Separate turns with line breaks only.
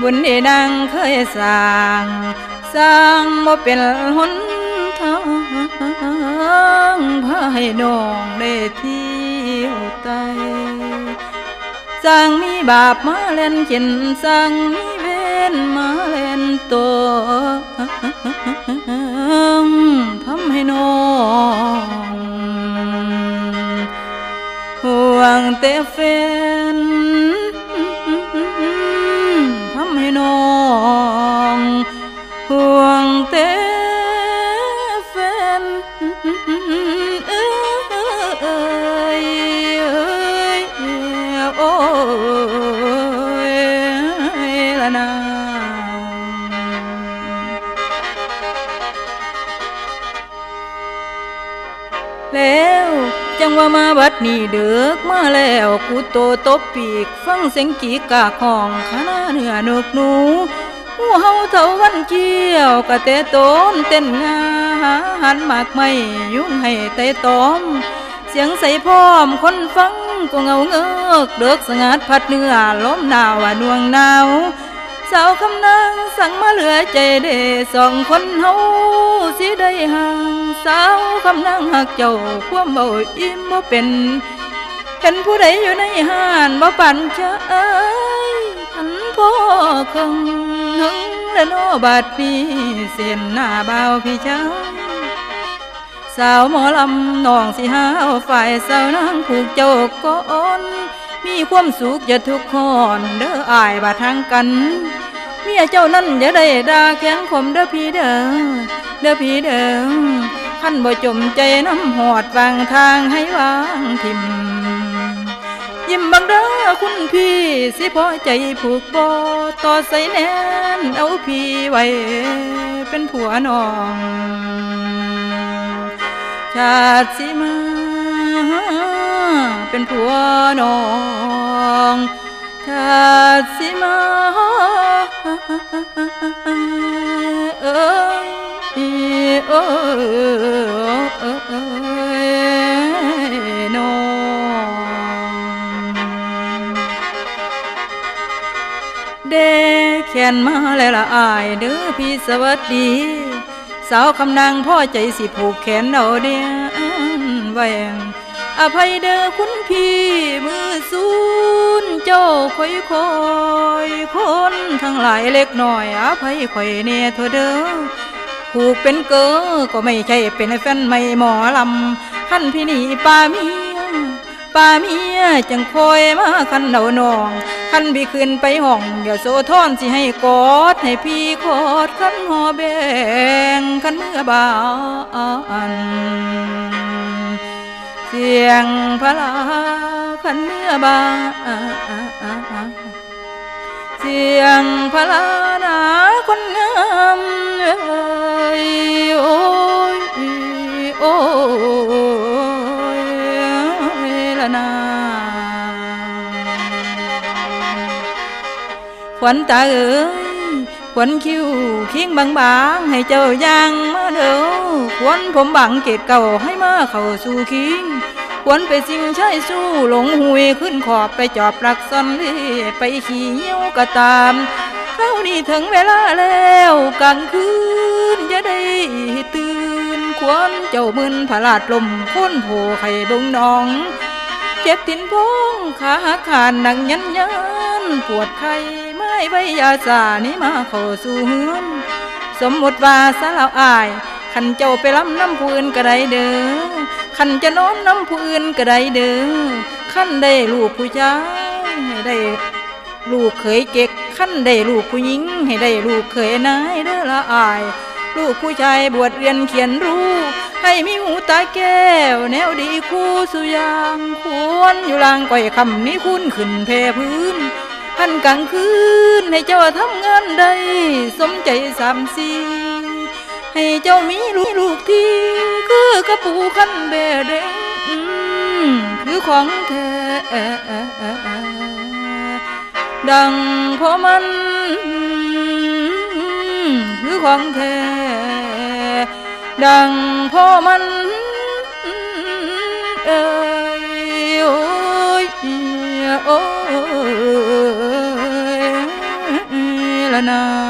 บุญเอนังเคยสร้าง สร้างบ่เป็นหนทางพาให้น้องได้เที่ยวไตสร้างมีบาปมาเล่นเข็นสร้างมีเวรมาเล่นตัว แล้วจังว่ามาบัดนี้เดือกมาแล้วกูโตตบปีก ฟังเสียงกีกาของขณะเหนือนกหนูหูเฮาเท่าวันเกี่ยวกะเตะต้นเต้นงาหาหันหมากไม่ยุ่งให้เตะตอมเสียงใส่พร้อมคนฟังก็เงาเงือกเดือกสงัดพัดเนื้อล้มหนาวว่วงหนาว สาวคำนางสั่งมาเหลือใจเดสองคนเฮาสิได้ห่างสาวคำนางหักเจ้าความเบาอิ่มบ่เป็นเห็นผู้ใดอยู่ในห้านบ่ปั่นจะเอ้ยขันพ่อคงหึงและโนบาดนี้เสียนหน้าเบาพี่ชายสาวหมอลำน้องสิหาเอาฝ่ายสาวนางผูกเจ้าก่อน มีความสุขอย่าทุกข์คอนเด้ออายบาทางกันเมียเจ้านั่นอย่าได้ด่าแข็งขมเด้อพี่เด้อเด้อพี่เด้อขันบ่จมใจน้ำหอดวางทางให้วางทิมยิ้มบังเด้อคุณพี่สิพอใจผูกบ่ต่อใส่แน่นเอาพี่ไว้เป็นผัวน้องชาติสิมา เป็นผัวน้องชาติสิมาเอ้ยโอ้ยน้องเดแขนมาแล้วละอายเด้อพี่สวัสดี สาวคำนางพ่อใจสิผูกแขนเอาเดียนแหวง อภัยเด้อคุณพี่มือซูนเจ้าคอยคอยคนทั้งหลายเล็กน้อยอภัยคอยเน่เถอเด้อผูกเป็นเกอก็ไม่ใช่เป็นแฟนไม่หมอลำขั้นพี่นี่ป้าเมียป้าเมียจังคอยมาคันเดาน้องคันพี่ขึ้นไปห้องอย่าโซทอนสิให้กอดให้พี่กอดคันหอแบงคันเมื่อบาน สียงพระลาคันเมื่อบาเสียงพระลาหนาคนงามเอ้ยโอ้ยโอ้ยละนาขวัญตาเอ๋ยขวัญคิ้วเคียงบางๆให้เจ้าย่างมาเด้อขวัญผมบังเกตเก่าให้มาเข้าสู่คิง ขวัญไปสิ่งใช้สู้หลงหุยขึ้นขอบไปจอบรักซอนเล่ไปขี่เหี้ยวก็ตามเท่านี้ถึงเวลาแล้วกลางคืนจะได้ตื่นขวัญเจ้ามึนผลาดลมค้นโผไข่บงนอง เจ็บทินพงขาขาดหนังยันยันปวดไข้ไม่ไว้ยาสานี้มาเข้าสู่เฮือนสมมติว่าสาวอายขันเจ้าไปล้ำน้ำผู้อื่นก็ไดเด้อ ขันจะน้อนน้ำผู้อื่นก็ได้เด้อขันได้ลูกผู้ชายให้ได้ลูกเขยเก็กขั้นได้ลูกผู้หญิง ให้ได้ลูกเขยนายเด้อละอาย ลูกผู้ชายบวชเรียนเขียนรู้ ให้มีหูตาแก้ว แนวดีคู่สุยางควรอยู่ลางก่อยคำนี้คุณขึ้นเพพื้นพันกลางคืนให้เจ้าทำงานได้ สมใจสามสี ให้เจ้ามีลูกลูกที่คือกระปูขั้นเบเดงคือของเธอดังเพราะมันคือของเธอดังเพราะมันเอ้โอ้ยโอ้ยละนา